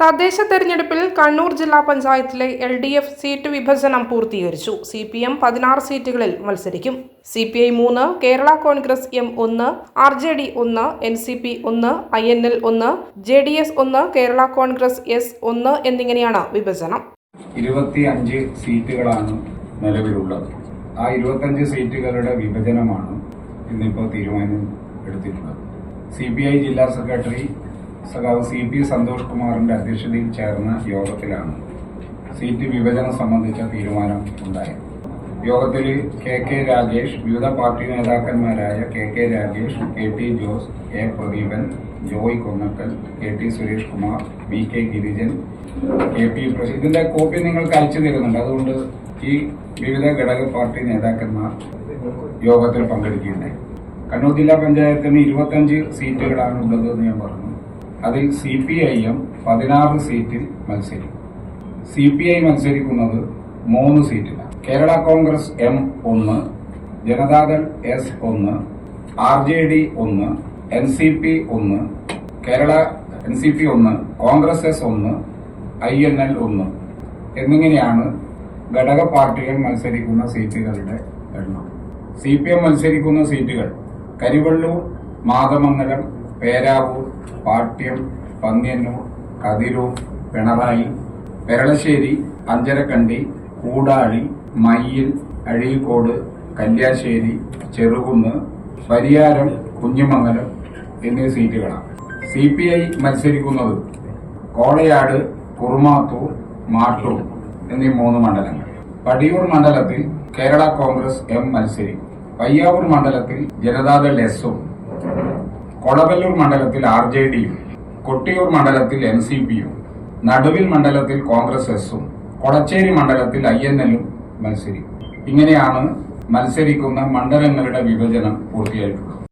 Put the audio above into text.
തദ്ദേശ തെരഞ്ഞെടുപ്പിൽ കണ്ണൂർ ജില്ലാ പഞ്ചായത്തിലെ എൽ ഡി എഫ് സീറ്റ് വിഭജനം പൂർത്തീകരിച്ചു. സി പി എം പതിനാറ് സീറ്റുകളിൽ മത്സരിക്കും. സി പി ഐ മൂന്ന് കേരള കോൺഗ്രസ് എം ഒന്ന് ആർ ജെ ഡി ഒന്ന് എൻ സി പി ഒന്ന് ഐ എൻ എൽ ഒന്ന് ജെ ഡി എസ് ഒന്ന് കേരള കോൺഗ്രസ് എസ് ഒന്ന് എന്നിങ്ങനെയാണ് വിഭജനം. ഇരുപത്തി അഞ്ച് സീറ്റുകളാണ് നിലവിലുള്ളത്. ആ ഇരുപത്തഞ്ച് സീറ്റുകളുടെ വിഭജനമാണ് ഇന്നിപ്പോൾ തീരുമാനം എടുത്തിട്ടുള്ളത്. സി പി ഐ ജില്ലാ സെക്രട്ടറി സഖാവ് സി പി സന്തോഷ് കുമാറിന്റെ അധ്യക്ഷതയിൽ ചേർന്ന യോഗത്തിലാണ് സീറ്റ് വിഭജനം സംബന്ധിച്ച തീരുമാനം ഉണ്ടായത്. യോഗത്തിൽ കെ കെ രാജേഷ് വിവിധ party നേതാക്കന്മാരായ K K Rajesh K T Jose A Pradeepan Joy Konnakkal K T Suresh Kumar V K Girijan K P ഇതിന്റെ കോപ്പി നിങ്ങൾക്ക് അയച്ചു തരുന്നുണ്ട്. അതുകൊണ്ട് ഈ വിവിധ ഘടക പാർട്ടി നേതാക്കന്മാർ യോഗത്തിൽ പങ്കെടുക്കുകയുണ്ടായി. കണ്ണൂർ ജില്ലാ പഞ്ചായത്തിന് ഇരുപത്തഞ്ച് സീറ്റുകളാണ് ഉള്ളത് എന്ന് ഞാൻ പറഞ്ഞു. അതിൽ സി പി ഐ എം പതിനാറ് സീറ്റിൽ മത്സരിക്കും. സി പി ഐ മത്സരിക്കുന്നത് മൂന്ന് സീറ്റിലാണ്. കേരള കോൺഗ്രസ് എം ഒന്ന് ജനതാദൾ എസ് ഒന്ന് ആർ ജെ ഡി ഒന്ന് എൻ സി പി ഒന്ന് കേരള എൻ സി പി ഒന്ന് കോൺഗ്രസ് എസ് ഒന്ന് ഐ എൻ എൽ ഒന്ന് എന്നിങ്ങനെയാണ് ഘടക പാർട്ടികൾ മത്സരിക്കുന്ന സീറ്റുകളുടെ എണ്ണം. സി പി എം മത്സരിക്കുന്ന സീറ്റുകൾ കരിവള്ളൂർ മാതമംഗലം പേരാവൂർ പാട്യം പന്ന്യന്നൂർ കതിരൂർ പിണറായി പെരളശ്ശേരി അഞ്ചരക്കണ്ടി കൂടാളി മയ്യിൽ അഴീക്കോട് കല്യാശ്ശേരി ചെറുകുന്ന് പരിയാരം കുഞ്ഞിമംഗലം എന്നീ സീറ്റുകളാണ്. സി പി ഐ മത്സരിക്കുന്നത് കോളയാട് കുറുമാത്തൂർ മാട്ടൂർ എന്നീ മൂന്ന് മണ്ഡലങ്ങൾ. പടിയൂർ മണ്ഡലത്തിൽ കേരള കോൺഗ്രസ് എം മത്സരിക്കും. പയ്യാവൂർ മണ്ഡലത്തിൽ ജനതാദൾ എസും കൊളവല്ലൂർ മണ്ഡലത്തിൽ ആർ ജെ ഡിയും കൊട്ടിയൂർ മണ്ഡലത്തിൽ എൻ സി പിയും നടുവിൽ മണ്ഡലത്തിൽ കോൺഗ്രസ് എസും കൊളച്ചേരി മണ്ഡലത്തിൽ ഐ എൻ എല്ലും മത്സരിക്കും. ഇങ്ങനെയാണ് മത്സരിക്കുന്ന മണ്ഡലങ്ങളുടെ വിഭജനം പൂർത്തിയായിട്ടുള്ളത്.